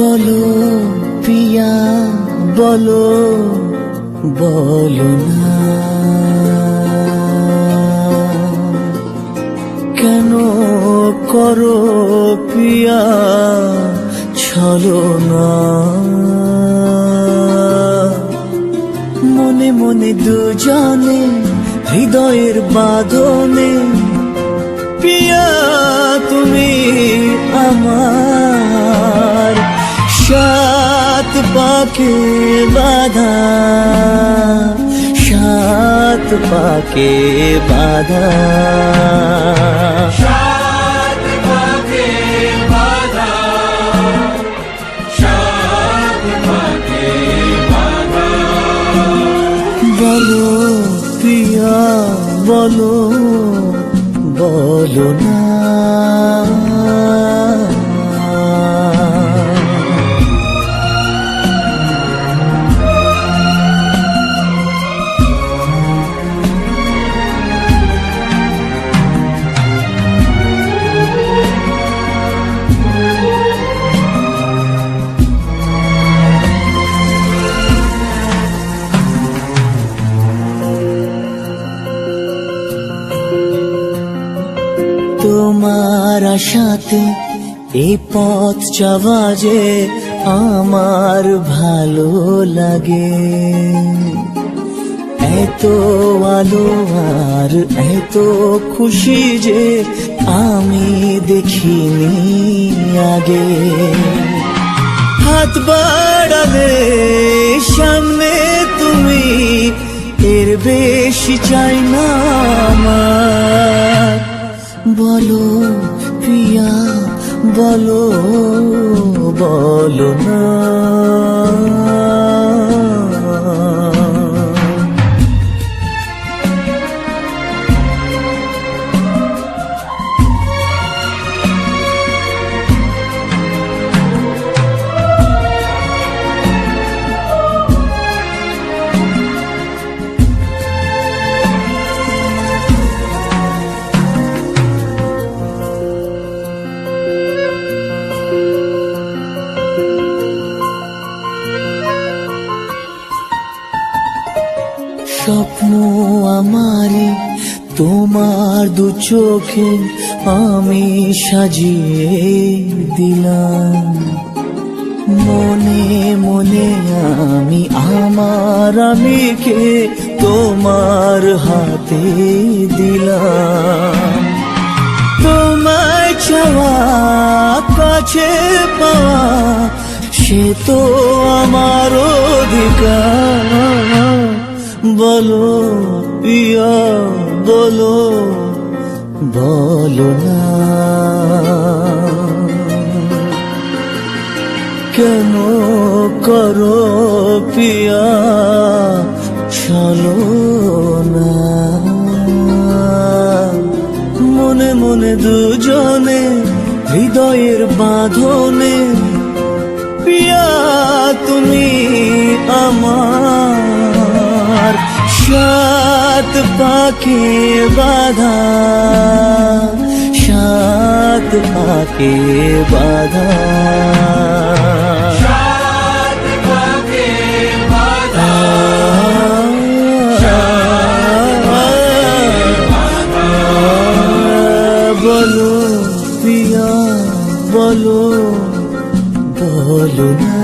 বলো পিয়া, বলো বলো না। কেন করো পিয়া, ছলো না। মনে মনে দুজনে হৃদয়ের বাঁধনে, পিয়া তুমি আমার সাত পাকে বাধা সাত পাকে বাধা পাকে বাধা বলো প্রিয়া বলো বলো না তোমার আশাতে এই পথ চাওয়া যে আমার ভালো লাগে। এত আলো আর এত খুশি যে আমি দেখিনি আগে। হাত বাড়ালে সামনে তুমি, এর বেশি চাই না আমার। বলো প্রিয়া বলো বলো না। স্বপ্ন আমারে, তোমার দু চোখে আমি সাজিয়ে দিলাম। মনে মনে আমি, আমার আমিকে তোমার হাতে দিলাম। তোমায় চাওয়া কাছে পাওয়া, সে তো আমার অধিকার। বলো পিয়া বলো বলো না। কেন করো পিয়া চলো না। মনে মনে দুজনে, হৃদয়ের বাঁধনে পাকে বাধা সাত পাকে বাধা বলো প্রিয়া বলো বলো না